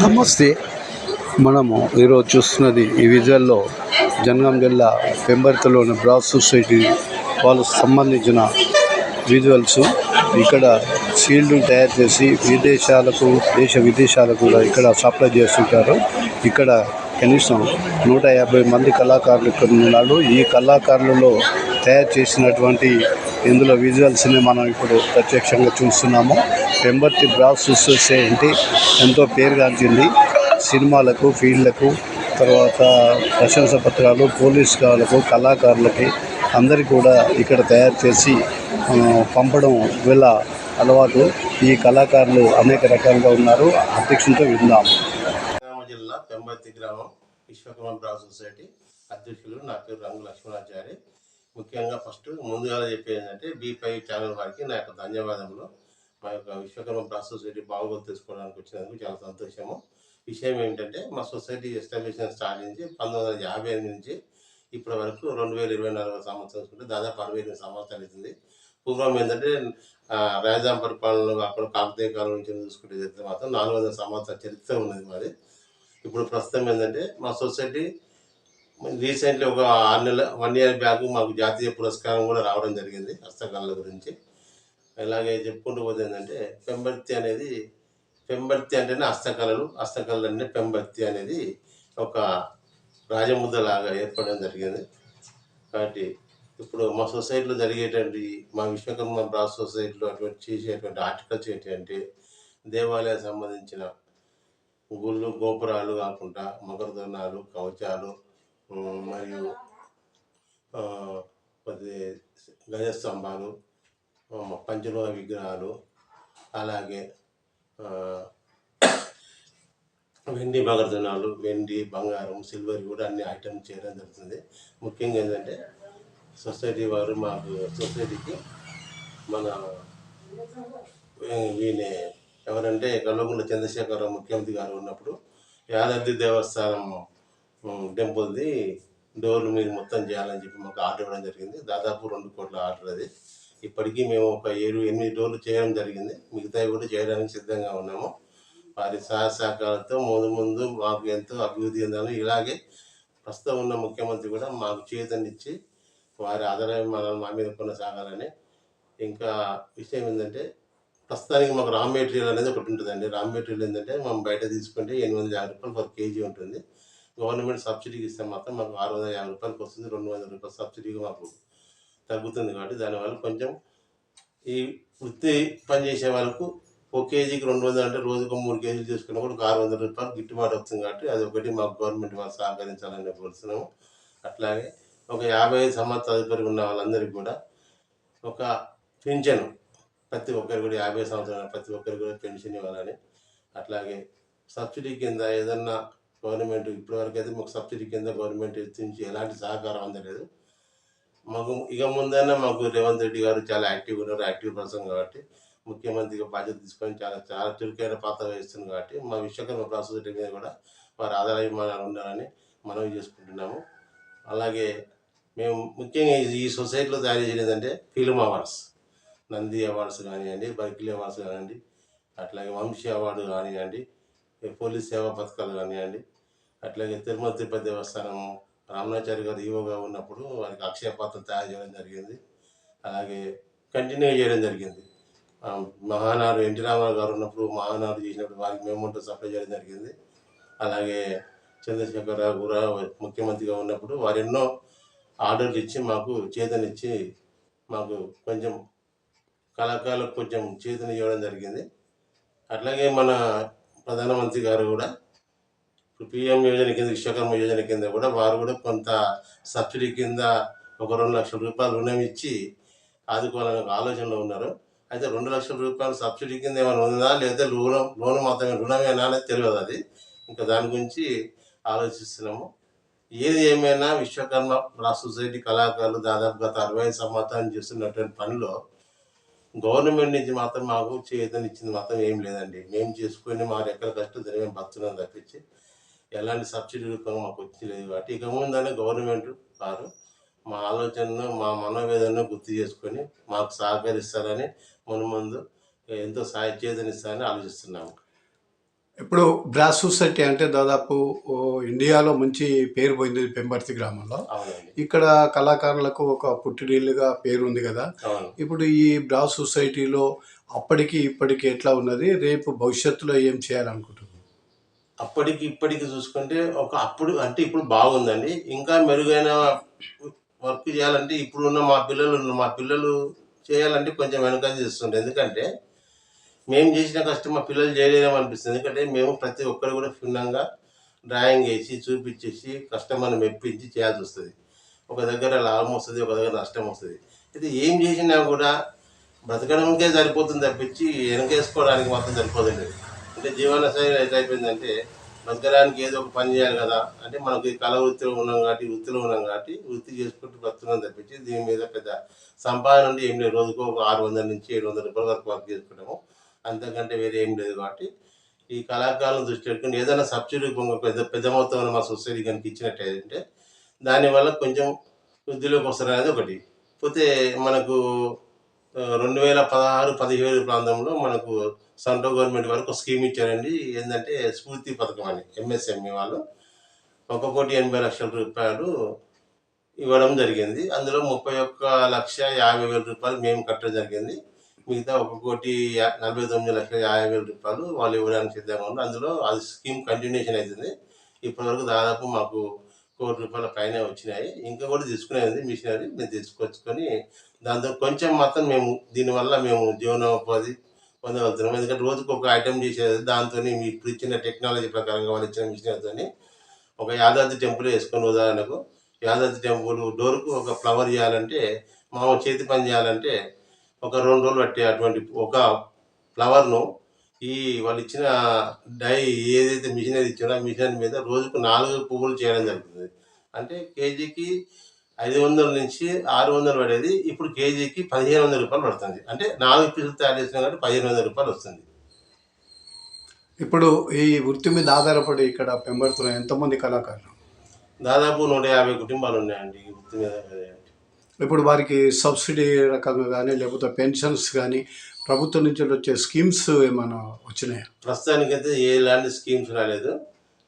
నమస్తే. మనము ఈరోజు చూస్తున్నది ఈ విజువల్లో జనగాం జిల్లా పెంబర్తలోని బ్రాస్ సొసైటీ వాళ్ళకు సంబంధించిన విజువల్స్. ఇక్కడ సీల్డ్ తయారు చేసి విదేశాలకు దేశ విదేశాలకు కూడా ఇక్కడ సప్లై చేస్తుంటారు. ఇక్కడ కనీసం నూట యాభై మంది కళాకారులు ఇక్కడ ఉన్నారు. ఈ కళాకారులలో తయారు చేసినటువంటి ఇందులో విజువల్స్ని మనం ఇప్పుడు ప్రత్యక్షంగా చూస్తున్నాము. పెంబర్తి బ్రాస్ సొసైటీ ఎంతో పేరుగాంచింది. సినిమాలకు ఫీల్డ్లకు తర్వాత ప్రశంస పత్రాలు పోలీస్ వాళ్ళకు కళాకారులకి అందరికీ కూడా ఇక్కడ తయారు చేసి పంపడం వీళ్ళ అలవాటు. ఈ కళాకారులు అనేక రకాలుగా ఉన్నారు. అధ్యక్షులతో విందాం. జిల్లా పెంబర్తి గ్రామం విశ్వకుమార్ బ్రా సొసైటీ అధ్యక్షులు నా పేరు రంగు లక్ష్మణాచారి. ముఖ్యంగా ఫస్ట్ ముందుగా చెప్పేది ఏంటంటే బీ ఫైవ్ ఛానల్ వారికి నా యొక్క ధన్యవాదములు. మా యొక్క విశ్వకర్మ బ్రాస్ సొసైటీ బాగోగులు తెలుసుకోవడానికి వచ్చినందుకు చాలా సంతోషము. విషయం ఏంటంటే మా సొసైటీ ఎస్టాబ్లిష్మెంట్ స్టార్ట్ నుంచి పంతొమ్మిది వందల యాభై ఎనిమిది నుంచి. ఇప్పటి వరకు రెండు వేల ఇరవై నాలుగు సంవత్సరం చూసుకుంటే దాదాపు అరవై ఎనిమిది సంవత్సరాలు అవుతుంది. పూర్వం ఏంటంటే రాజధాని పరిపాలనలో కాకుండా కాకతీయ కాలం నుంచి చూసుకుంటే చరిత్ర మాత్రం నాలుగు వందల సంవత్సరాల చరిత్ర ఉన్నది మాది. ఇప్పుడు ప్రస్తుతం ఏంటంటే మా సొసైటీ రీసెంట్లీ ఒక ఆరు నెలల వన్ ఇయర్ బ్యాక్ మాకు జాతీయ పురస్కారం కూడా రావడం జరిగింది హస్తకళల గురించి. ఇలాగే చెప్పుకుంటూ పోతే ఏంటంటే పెంబర్తి అనేది పెంబర్తి అంటేనే హస్తకళలు హస్తకళలు అంటే పెంబర్తి అనేది ఒక రాజముద్దలాగా ఏర్పడడం జరిగింది. కాబట్టి ఇప్పుడు మా సొసైటీలో జరిగేటువంటి మా విశ్వకర్మ బ్రాస్ సొసైటీలో అటువంటి చేసేటువంటి ఆర్టికల్స్ ఏంటంటే దేవాలయానికి సంబంధించిన గుళ్ళు గోపురాలు కాకుండా మకరదోరణాలు కవచాలు మరియు ఆ, గజస్తంభాలు పంచలోహ విగ్రహాలు అలాగే వెండి మకరదోరణాలు వెండి బంగారం సిల్వర్ కూడా అన్ని ఐటమ్ చేయడం జరుగుతుంది. ముఖ్యంగా ఏంటంటే సొసైటీ వారు మాకు సొసైటీకి మన ఈయన ఎవరంటే కల్వకుంట్ల చంద్రశేఖరరావు ముఖ్యమంత్రి గారు ఉన్నప్పుడు యాదాద్రి దేవస్థానం టెంపుల్ది డోర్లు మీరు మొత్తం చేయాలని చెప్పి మాకు ఆర్డర్ ఇవ్వడం జరిగింది. దాదాపు రెండు కోట్ల ఆర్డర్ అది. ఇప్పటికీ మేము ఒక ఏడు ఎనిమిది డోర్లు చేయడం జరిగింది. మిగతావి కూడా చేయడానికి సిద్ధంగా ఉన్నాము. వారి సహాయ సహకారాలతో ముందు ముందు మాకు ఎంతో అభివృద్ధి చెందాలి ఇలాగే ప్రస్తుతం ఉన్న ముఖ్యమంత్రి కూడా మాకు చేతనిచ్చి వారి ఆధారాభిమానాలు మా మీద కొనసాగాలని. ఇంకా విషయం ఏంటంటే ప్రస్తుతానికి మాకు రా మెటీరియల్ అనేది ఒకటి ఉంటుందండి. రా మెటీరియల్ ఏంటంటే మనం బయట తీసుకుంటే ఎనిమిది వందల యాభై రూపాయలు పర్ కేజీ ఉంటుంది. గవర్నమెంట్ సబ్సిడీకి ఇస్తే మాత్రం మాకు ఆరు వందల యాభై రూపాయలకి వస్తుంది రెండు వందల రూపాయలు సబ్సిడీగా మాకు తగ్గుతుంది కాబట్టి దానివల్ల కొంచెం ఈ వృత్తి పని చేసే వాళ్ళకు ఒక కేజీకి రెండు వందలు అంటే రోజుకు మూడు కేజీలు తీసుకున్న కూడా ఒక ఆరు వందల రూపాయలు గిట్టుబాటు అవుతుంది కాబట్టి అది ఒకటి మాకు గవర్నమెంట్ వాళ్ళు సహకరించాలని కోరుతున్నాము. అట్లాగే ఒక యాభై ఐదు సంవత్సరాల తదుపరి ఉన్న వాళ్ళందరికీ కూడా ఒక పింఛను ప్రతి ఒక్కరికి కూడా యాభై సంవత్సరాలు ప్రతి ఒక్కరికి కూడా పెన్షన్ ఇవ్వాలని అట్లాగే సబ్సిడీ కింద ఏదన్నా గవర్నమెంట్ ఇప్పటివరకు అయితే మాకు సబ్సిడీ కింద గవర్నమెంట్ నుంచి ఎలాంటి సహకారం అందలేదు. మాకు ఇక ముందైనా మాకు రేవంత్ రెడ్డి గారు చాలా యాక్టివ్ ఉన్నారు యాక్టివ్ పర్సన్ కాబట్టి ముఖ్యమంత్రిగా బాధ్యత తీసుకొని చాలా చాలా చురుకైన పాత్ర వహిస్తుంది కాబట్టి మా విశ్వకర్మ ప్రాసెస్ మీద కూడా వారి ఆధారాభిమానాలు ఉండాలని మనవి చేసుకుంటున్నాము. అలాగే మేము ముఖ్యంగా ఈ- సొసైటీలో తయారు చేసేది ఫిలిం అవార్డ్స్ నంది అవార్డ్స్ కానివ్వండి బర్కిలీ అవార్డ్స్ కానివ్వండి అట్లాగే వంశీ అవార్డు కానివ్వండి పోలీస్ సేవా పథకాలు కానివ్వండి అట్లాగే తిరుమల తిరుపతి దేవస్థానం రామనాచారి గారు ఈవోగా ఉన్నప్పుడు వారికి అక్షయపాత్ర తయారు చేయడం జరిగింది. అలాగే కంటిన్యూ చేయడం జరిగింది. మహానాడు ఎన్టీ రామారావు గారు ఉన్నప్పుడు మహానాడు చేసినప్పుడు వారికి మేమంటూ సప్లై చేయడం జరిగింది. అలాగే చంద్రశేఖరరావు కూడా ముఖ్యమంత్రిగా ఉన్నప్పుడు వారు ఎన్నో ఆర్డర్లు ఇచ్చి మాకు చేతనిచ్చి మాకు కొంచెం కళాకారులకు కొంచెం చేతన ఇవ్వడం జరిగింది. అట్లాగే మన ప్రధానమంత్రి గారు కూడా ఇప్పుడు పిఎం యోజన కింద విశ్వకర్మ యోజన కింద కూడా వారు కూడా కొంత సబ్సిడీ కింద ఒక రెండు లక్షల రూపాయలు రుణం ఇచ్చి ఆదుకోవాలని ఒక ఆలోచనలో ఉన్నారు. అయితే రెండు లక్షల రూపాయలు సబ్సిడీ కింద ఏమైనా ఉందా? లేదా లోన్ లోన్ మాత్రమే రుణమేనా అనేది తెలియదు అది. ఇంకా దాని గురించి ఆలోచిస్తున్నాము. ఏది ఏమైనా విశ్వకర్మ రా సొసైటీ కళాకారులు దాదాపు గత అరవై ఐదు సంవత్సరాలు చేస్తున్నటువంటి పనిలో గవర్నమెంట్ నుంచి మాత్రం మాకు చేతన ఇచ్చింది మాత్రం ఏం లేదండి. మేము చేసుకుని మా రెక్కల కష్టం మేము బతున్నాం తప్పించి ఎలాంటి సబ్సిడీ రూపంగా మాకు వచ్చి లేదు కాబట్టి ఇక ముందనే గవర్నమెంట్ వారు మా ఆలోచనను మా మనోవేదనను గుర్తు చేసుకొని మాకు సహకరిస్తారని మన ముందు ఎంతో సాయ చేతనిస్తారని ఆలోచిస్తున్నాము. ఇప్పుడు బ్రాస్ సొసైటీ అంటే దాదాపు ఇండియాలో మంచి పేరు పోయింది పెంబర్తి గ్రామంలో. ఇక్కడ కళాకారులకు ఒక పుట్టినీళ్ళుగా పేరు ఉంది కదా. ఇప్పుడు ఈ బ్రాస్ సొసైటీలో అప్పటికి ఇప్పటికి ఎట్లా ఉన్నది? రేపు భవిష్యత్తులో ఏం చేయాలనుకుంటున్నారు? అప్పటికి ఇప్పటికి చూసుకుంటే ఒక అప్పుడు అంటే ఇప్పుడు బాగుందండి. ఇంకా మెరుగైన వర్క్ చేయాలంటే ఇప్పుడు ఉన్న మా పిల్లలు మా పిల్లలు చేయాలంటే కొంచెం వెనక చేస్తుండే ఎందుకంటే మేము చేసిన కష్టం మా పిల్లలు చేయలేము అనిపిస్తుంది. ఎందుకంటే మేము ప్రతి ఒక్కరు కూడా క్షుణ్ణంగా డ్రాయింగ్ వేసి చూపించేసి కస్టమర్ని మెప్పించి చేయాల్సి వస్తుంది. ఒక దగ్గర లాభం వస్తుంది ఒక దగ్గర నష్టం వస్తుంది. అయితే ఏం చేసినా కూడా బ్రతకడానికే సరిపోతుంది తప్పించి వెనకేసుకోవడానికి మాత్రం సరిపోతుంది అంటే జీవన శైలి ఎట్లయిపోయిందంటే బ్రతకడానికి ఏదో ఒక పని చేయాలి కదా. అంటే మనకి కళ వృత్తిలో ఉన్నాం కాబట్టి వృత్తిలో ఉన్నాం కాబట్టి వృత్తి చేసుకుంటూ బ్రతున్నాం తప్పించి దీని మీద పెద్ద సంపాదన అంటే ఏం లేదు. రోజుకో ఒక ఆరు వందల నుంచి ఏడు వందల రూపాయల వరకు వర్క్ చేసుకుంటాము. అంతకంటే వేరే ఏం లేదు కాబట్టి ఈ కళాకారులను దృష్టి పెట్టుకుని ఏదైనా సబ్సిడీ పెద్ద పెద్ద మొత్తంలో మా సొసైటీ కనుక ఇచ్చినట్టయితే దానివల్ల కొంచెం వృద్ధిలోకి వస్తారు అనేది ఒకటి. పోతే మనకు రెండు వేల పదహారు పదిహేడు ప్రాంతంలో మనకు సెంట్రల్ గవర్నమెంట్ వరకు స్కీమ్ ఇచ్చారండి. ఏంటంటే స్ఫూర్తి పథకం అని ఎంఎస్ఎంఈ వాళ్ళు ఒక కోటి ఎనభై లక్షల రూపాయలు ఇవ్వడం జరిగింది. అందులో ముప్పై ఒక్క లక్ష యాభై వేల రూపాయలు మేము కట్టడం జరిగింది. మిగతా ఒక కోటి నలభై తొమ్మిది లక్షల యాభై వేల రూపాయలు వాళ్ళు ఇవ్వడానికి సిద్ధంగా ఉన్నారు. అందులో అది స్కీమ్ కంటిన్యూషన్ అవుతుంది. ఇప్పటివరకు దాదాపు మాకు కోటి రూపాయల పైన వచ్చినాయి. ఇంకా కూడా తీసుకునేది మిషనరీ మేము తీసుకొచ్చుకొని దాంతో కొంచెం మాత్రం మేము దీనివల్ల మేము జీవనోపాధి పొందగలుగుతున్నాం. ఎందుకంటే రోజుకు ఒక ఐటెం చేసేది దాంతో మీ ఇప్పుడు ఇచ్చిన టెక్నాలజీ ప్రకారంగా వాళ్ళు ఇచ్చిన మిషనరీతో ఒక యాదాద్రి టెంపుల్ వేసుకొని ఉదాహరణకు యాదాద్రి టెంపుల్ డోర్కు ఒక ఫ్లవర్ చేయాలంటే మామూలు చేతి పని చేయాలంటే ఒక రెండు రోజులు పట్టే అటువంటి ఒక ఫ్లవర్ను ఈ వాళ్ళు ఇచ్చిన డై ఏదైతే మిషనరీ ఇచ్చారో ఆ మిషన్ మీద రోజుకు నాలుగు పువ్వులు చేయడం జరుగుతుంది. అంటే కేజీకి ఐదు వందల నుంచి ఆరు వందలు పడేది. ఇప్పుడు కేజీకి పదిహేను వందల రూపాయలు పడుతుంది. అంటే నాలుగు పీసులు తయారు చేసినా కాబట్టి పదిహేను వందల రూపాయలు వస్తుంది. ఇప్పుడు ఈ వృత్తి మీద ఆధారపడి ఇక్కడ పెంబర్తిలో ఎంతమంది కళాకారులు? దాదాపు నూట యాభై కుటుంబాలు ఉన్నాయండి ఈ వృత్తి మీద ఇప్పుడు వారికి సబ్సిడీ రకంగా కానీ లేకపోతే పెన్షన్స్ కానీ ప్రభుత్వం నుంచి వచ్చే స్కీమ్స్ ఏమైనా వచ్చినాయా? ప్రస్తుతానికైతే ఎలాంటి స్కీమ్స్ రాలేదు.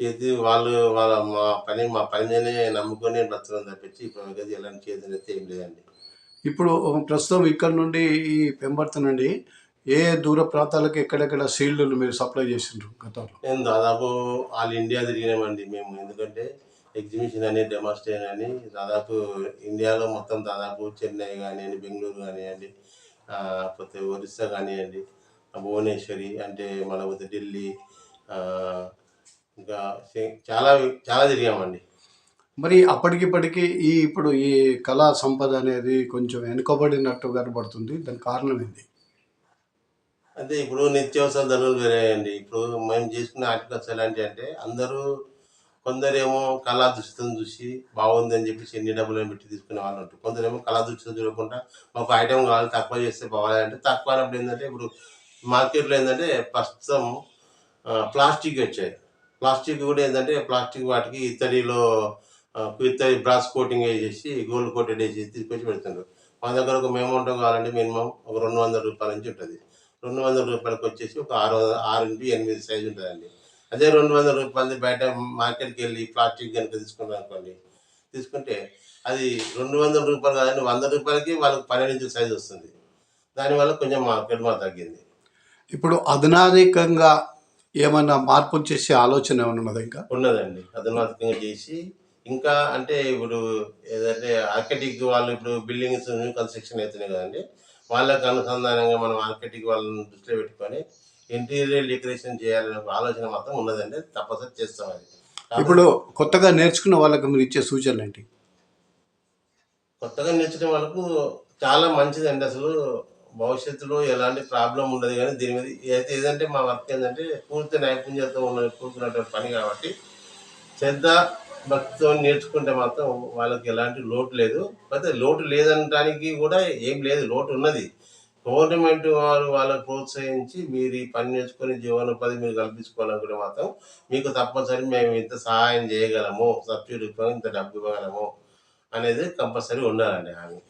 చేతి వాళ్ళు వాళ్ళ మా పని మా పని మీదనే నమ్ముకొని బ్రతకడం తప్పించి ఇప్పుడు ఎలాంటి చేతులు అయితే ఏం లేదండి. ఇప్పుడు ప్రస్తుతం ఇక్కడ నుండి ఈ పెంబర్తి నుండి ఏ దూర ప్రాంతాలకు ఎక్కడెక్కడ సీల్డ్లు మీరు సప్లై చేసిండ్రు గతంలో? నేను దాదాపు ఆల్ ఇండియా తిరిగినామండి మేము. ఎందుకంటే ఎగ్జిబిషన్ అని డెమాన్స్ట్రేషన్ అని దాదాపు ఇండియాలో మొత్తం దాదాపు చెన్నై కానివ్వండి బెంగళూరు కానివ్వండి పోతే ఒరిస్సా కానివ్వండి భువనేశ్వరి అంటే మన ఢిల్లీ ఇంకా చాలా చాలా తిరిగామండి. మరి అప్పటికిప్పటికి ఈ ఇప్పుడు ఈ కళా సంపద అనేది కొంచెం వెనుకబడినట్టు కనబడుతుంది. దాని కారణం ఏంది అంటే ఇప్పుడు నిత్యావసర ధరలు పెరిగాయండి. ఇప్పుడు మేము చేసుకున్న ఆర్టికల్స్ ఎలాంటి అంటే అందరూ కొందరేమో కళా దృష్టిని చూసి బాగుంది అని చెప్పేసి ఎన్ని డబ్బులు పెట్టి తీసుకునే వాళ్ళు ఉంటారు. కొందరేమో కళా దృష్టిని చూడకుండా మాకు ఐటమ్ కావాలి తక్కువ చేస్తే బాగాలి అంటే తక్కువ అన్నప్పుడు ఏంటంటే ఇప్పుడు మార్కెట్లో ఏంటంటే ప్రస్తుతం ప్లాస్టిక్ వచ్చాయి. ప్లాస్టిక్ కూడా ఏంటంటే ప్లాస్టిక్ వాటికి ఇత్తడిలో ఆ, ఇత్తడి బ్రాస్ కోటింగ్ వేసేసి గోల్డ్ కోటెడ్ వేసి తీసుకొచ్చి పెడుతుండ్రు. మా దగ్గర ఒక మేమౌంట్ కావాలంటే మినిమం ఒక రెండు వందల రూపాయల నుంచి ఉంటుంది. రెండు వందల రూపాయలకి వచ్చేసి ఒక ఆరు ఆరు నుంచి ఎనిమిది సైజు ఉంటుందండి. అదే రెండు వందల రూపాయలది బయట మార్కెట్కి వెళ్ళి ప్లాస్టిక్ కనుక తీసుకున్నాం అనుకోండి తీసుకుంటే అది రెండు వందల రూపాయలు కాదండి వంద రూపాయలకి వాళ్ళకి పన్నెండు ఇంచుల సైజు వస్తుంది. దానివల్ల కొంచెం మార్కెట్ మా తగ్గింది. ఇప్పుడు అధునాధికంగా ఏమన్నా మార్పులు చేసే ఆలోచన ఏమైనా ఉన్నదా ఇంకా? ఉన్నదండి. అధునాతకంగా చేసి ఇంకా అంటే ఇప్పుడు ఏదంటే ఆర్కిటెక్ట్ వాళ్ళు ఇప్పుడు బిల్డింగ్స్ న్యూ కన్స్ట్రక్షన్ అవుతున్నాయి కదండి. వాళ్ళకి అనుసంధానంగా మనం ఆర్కిటెక్ట్ వాళ్ళని దృష్టిలో పెట్టుకొని ఇంటీరియర్ డెకరేషన్ చేయాలనే ఆలోచన మాత్రం ఉన్నదండి. తప్పనిసరి చేస్తాం అది. ఇప్పుడు కొత్తగా నేర్చుకున్న వాళ్ళకి మీరు ఇచ్చే సూచనలు ఏంటి? కొత్తగా నేర్చడం వాళ్ళకు చాలా మంచిదండి అసలు. భవిష్యత్తులో ఎలాంటి ప్రాబ్లం ఉండదు కానీ దీని మీద అయితే ఏదంటే మా వర్క్ ఏంటంటే పూర్తి నైపుణ్యతతో ఉన్న కూర్చున్నటువంటి పని కాబట్టి శ్రద్ధ భక్తితో నేర్చుకుంటే మాత్రం వాళ్ళకి ఎలాంటి లోటు లేదు. అయితే లోటు లేదనడానికి కూడా ఏం లేదు లోటు ఉన్నది. గవర్నమెంట్ వారు వాళ్ళని ప్రోత్సహించి మీరు ఈ పని నేర్చుకొని జీవనోపాధి మీరు కల్పించుకోవాలనుకుంటే మాత్రం మీకు తప్పనిసరి మేము ఇంత సహాయం చేయగలము సబ్సిడీ ఇంత డబ్బు ఇవ్వగలము అనేది కంపల్సరీ ఉండాలండి హామీ